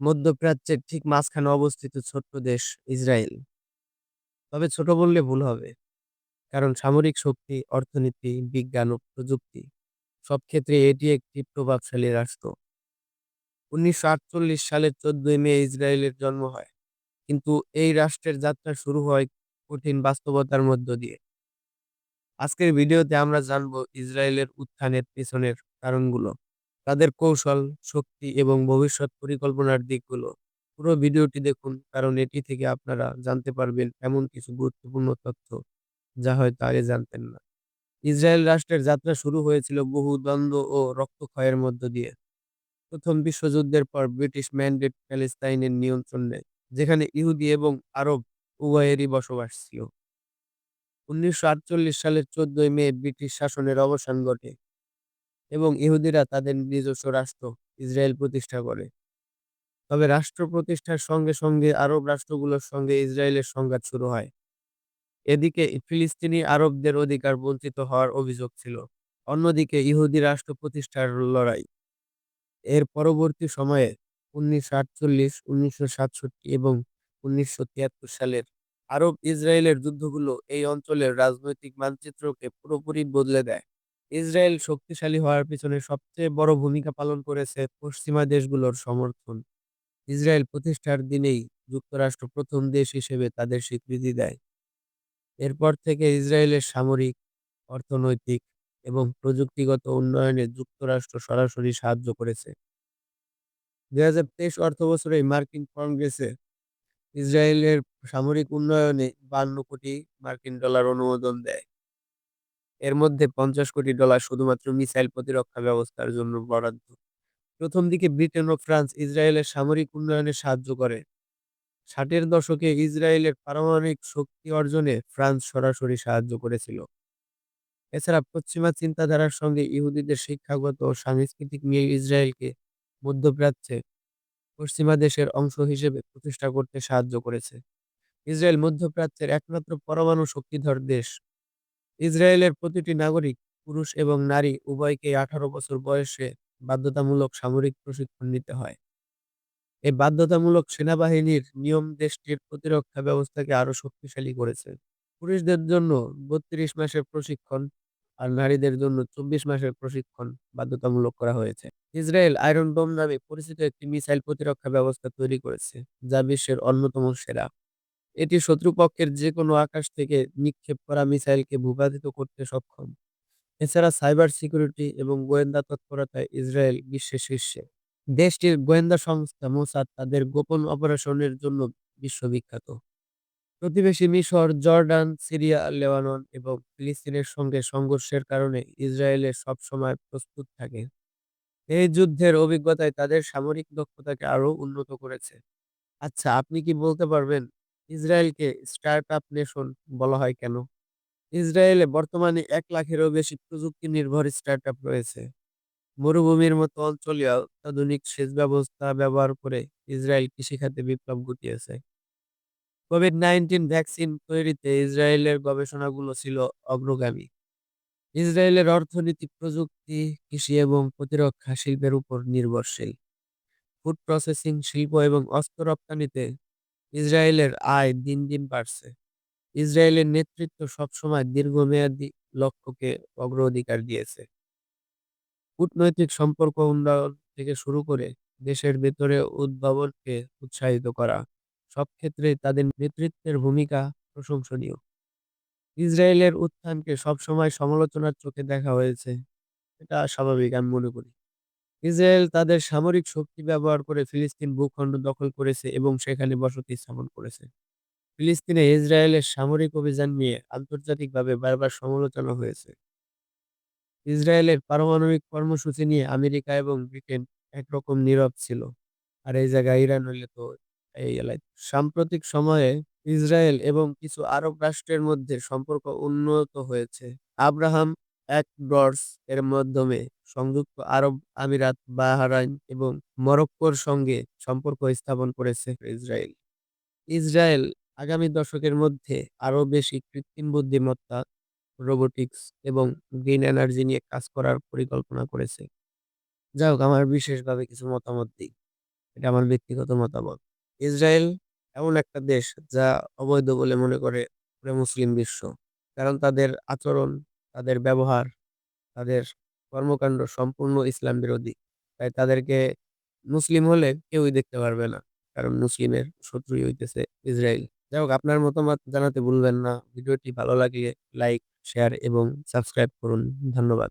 মধ্যপ্রাচ্যের ঠিক মাঝখানে অবস্থিত ছোট্ট দেশ ইসরায়েল। তবে ছোট বললে ভুল হবে। কারণ সামরিক শক্তি, অর্থনীতি, বিজ্ঞান ও প্রযুক্তি সব ক্ষেত্রে এটি একটি প্রভাবশালী রাষ্ট্র। উনিশশো আটচল্লিশ সালের চোদ্দই মে ইসরায়েলের জন্ম হয়। কিন্তু এই রাষ্ট্রের যাত্রা শুরু হয় কঠিন বাস্তবতার মধ্য দিয়ে। আজকের ভিডিওতে আমরা জানব ইসরায়েলের উত্থানের পেছনের কারণগুলো, তাদের কৌশল, শক্তি এবং ভবিষ্যৎ পরিকল্পনার দিকগুলো। পুরো ভিডিওটি দেখুন কারণ এটি থেকে আপনারা জানতে পারবেন এমন কিছু গুরুত্বপূর্ণ তথ্য যা হয়তো আগে জানতেন না। ইসরায়েল রাষ্ট্রের যাত্রা শুরু হয়েছিল বহু দ্বন্দ্ব ও রক্তক্ষয়ের মধ্য দিয়ে। প্রথম বিশ্বযুদ্ধের পর ব্রিটিশ ম্যান্ডেট প্যালেস্তাইনের নিয়ন্ত্রণ নেয়, যেখানে ইহুদি এবং আরব উভয়েরই বসবাস ছিল। উনিশশো আটচল্লিশ সালের চোদ্দই মে ব্রিটিশ শাসনের অবসান ঘটে এবং ইহুদিরা তাদের নিজস্ব রাষ্ট্র ইসরায়েল প্রতিষ্ঠা করে। তবে রাষ্ট্র প্রতিষ্ঠার সঙ্গে সঙ্গে আরব রাষ্ট্রগুলোর সঙ্গে ইসরায়েলের সংঘাত শুরু হয়। এদিকে ফিলিস্তিনি আরবদের অধিকার বঞ্চিত হওয়ার অভিযোগ ছিল, অন্যদিকে ইহুদি রাষ্ট্র প্রতিষ্ঠার লড়াই। এর পরবর্তী সময়ে উনিশশো আটচল্লিশ, উনিশশো সাতষট্টি এবং উনিশশো তিয়াত্তর সালের আরব ইসরায়েলের যুদ্ধগুলো এই অঞ্চলের রাজনৈতিক মানচিত্রকে পুরোপুরি বদলে দেয়। ইসরায়েল শক্তিশালী হওয়ার পিছনে সবচেয়ে বড় ভূমিকা পালন করেছে পশ্চিমা দেশগুলোর সমর্থন। ইসরায়েল প্রতিষ্ঠার দিনেই যুক্তরাষ্ট্র প্রথম দেশ হিসেবে তাদের স্বীকৃতি দেয়। এরপর থেকে ইসরায়েলের সামরিক, অর্থনৈতিক এবং প্রযুক্তিগত উন্নয়নে যুক্তরাষ্ট্র সরাসরি সাহায্য করেছে। দুই হাজার তেইশ অর্থবছরে মার্কিন কংগ্রেসে ইসরায়েলের সামরিক উন্নয়নে বান্ন কোটি মার্কিন ডলার অনুমোদন দেয়। এর মধ্যে পঞ্চাশ কোটি ডলার শুধুমাত্র মিসাইল প্রতিরক্ষা ব্যবস্থার জন্য বরাদ্দ। প্রথম দিকে ব্রিটেন ও ফ্রান্স ইসরায়েলের সামরিক উন্নয়নে সাহায্য করে। ষাটের দশকে ইসরায়েলের পারমাণবিক শক্তি অর্জনে ফ্রান্স সরাসরি সাহায্য করেছিল। এছাড়া পশ্চিমা চিন্তাধারার সঙ্গে ইহুদিদের শিক্ষাগত ও সাংস্কৃতিক নিয়ে ইসরায়েলকে মধ্যপ্রাচ্যে পশ্চিমা দেশের অংশ হিসেবে প্রতিষ্ঠা করতে সাহায্য করেছে। ইসরায়েল মধ্যপ্রাচ্যের একমাত্র পরমাণু শক্তিধর দেশ। ইসরায়েলের প্রতিটি নাগরিক, পুরুষ এবং নারী উভয়কেই আঠারো বছর বয়সে বাধ্যতামূলক সামরিক প্রশিক্ষণ নিতে হয়। এই বাধ্যতামূলক সেনাবাহিনীর নিয়ম দেশটির প্রতিরক্ষা ব্যবস্থাকে আরও শক্তিশালী করেছে। পুরুষদের জন্য বত্রিশ মাসের প্রশিক্ষণ আর নারীদের জন্য চব্বিশ মাসের প্রশিক্ষণ বাধ্যতামূলক করা হয়েছে। ইসরায়েল আয়রন বোম নামে পরিচিত একটি মিসাইল প্রতিরক্ষা ব্যবস্থা তৈরি করেছে, যা বিশ্বের অন্যতম সেরা। এটি শত্রুপক্ষের যে কোনো আকাশ থেকে নিক্ষেপ করা মিসাইলকে ভূপাতিত করতে সক্ষম। এছাড়া সাইবার সিকিউরিটি এবং গোয়েন্দা তৎপরতায় ইসরায়েল বিশ্বের শীর্ষে। দেশটির গোয়েন্দা সংস্থা মোসাদ তাদের গোপন অপারেশনের জন্য বিশ্ববিখ্যাত। প্রতিবেশী মিশর, জর্ডান, সিরিয়া, লেবানন এবং ফিলিস্তিনের সঙ্গে সংঘর্ষের কারণে ইসরায়েলের সবসময় প্রস্তুত থাকে। এই যুদ্ধের অভিজ্ঞতায় তাদের সামরিক দক্ষতাকে আরও উন্নত করেছে। আচ্ছা, আপনি কি বলতে পারবেন ইসরায়েলকে স্টার্টআপ নেশন বলা হয় কেন? ইসরায়েলে বর্তমানে এক লাখেরও বেশি প্রযুক্তি নির্ভর স্টার্টআপ রয়েছে। মরুভূমির মতো অঞ্চলে অত্যাধুনিক সেচ ব্যবস্থা ব্যবহার করে ইসরায়েল কৃষিখাতে বিপ্লব ঘটিয়েছে। কোভিড নাইন্টিন ভ্যাকসিন তৈরিতে ইসরায়েলের গবেষণাগুলো ছিল অগ্রগামী। ইসরায়েলের অর্থনীতি প্রযুক্তি, কৃষি এবং প্রতিরক্ষা শিল্পের উপর নির্ভরশীল। ফুড প্রসেসিং শিল্প এবং অস্ত্র রপ্তানিতে ইসরায়েলের আয় দিন দিন বাড়ছে। ইসরায়েলের নেতৃত্ব সবসময় দীর্ঘমেয়াদী লক্ষ্যকে অগ্রাধিকার দিয়েছে। কূটনৈতিক সম্পর্ক উন্নয়ন থেকে শুরু করে দেশের ভেতরে উদ্ভাবনকে উৎসাহিত করা, সব ক্ষেত্রেই তাদের নেতৃত্বের ভূমিকা প্রশংসনীয়। ইসরায়েলের উত্থানকে সবসময় সমালোচনার চোখে দেখা হয়েছে। এটা স্বাভাবিক আমি মনে করি। ইসরায়েল তাদের সামরিক শক্তি ব্যবহার করে ফিলিস্তিন ভূখণ্ড দখল করেছে এবং সেখানে বসতি স্থাপন করেছে। ফিলিস্তিনে ইসরায়েলের সামরিক অভিযান নিয়ে আন্তর্জাতিকভাবে বারবার সমালোচনা হয়েছে। ইসরায়েলের পারমাণবিক কর্মসূচি নিয়ে আমেরিকা এবং ব্রিটেন একরকম নীরব ছিল। আর এই জায়গায় ইরান হইলে তো এই এলাকায় সাম্প্রতিক সময়ে ইসরায়েল এবং কিছু আরব রাষ্ট্রের মধ্যে সম্পর্ক উন্নত হয়েছে। আব্রাহাম অ্যাকর্ডস এর মাধ্যমে সংযুক্ত আরব আমিরাত, বাহরাইন এবং মরক্কোর সঙ্গে সম্পর্ক স্থাপন করেছে ইসরায়েল। ইসরায়েল আগামী দশকের মধ্যে আরও বেশি কৃত্রিম বুদ্ধিমত্তা, রোবোটিক্স এবং গ্রিন এনার্জি নিয়ে কাজ করার পরিকল্পনা করেছে। যাই হোক আমার বিশেষভাবে কিছু মতামত দিই। এটা আমার ব্যক্তিগত মতামত। ইসরায়েল এমন একটা দেশ যা অবৈধ বলে মনে করে মুসলিম বিশ্ব। কারণ তাদের আচরণ, তাদের ব্যবহার, তাদের কর্মকাণ্ড সম্পূর্ণ ইসলাম বিরোধী। তাই তাদেরকে মুসলিম হলে কেউই দেখতে পারবে না। কারণ মুসলিমের শত্রুই হইতেছে ইসরায়েল। যাই হোক আপনার মতামত জানাতে ভুলবেন না। ভিডিওটি ভালো লাগলে লাইক, শেয়ার এবং সাবস্ক্রাইব করুন। ধন্যবাদ।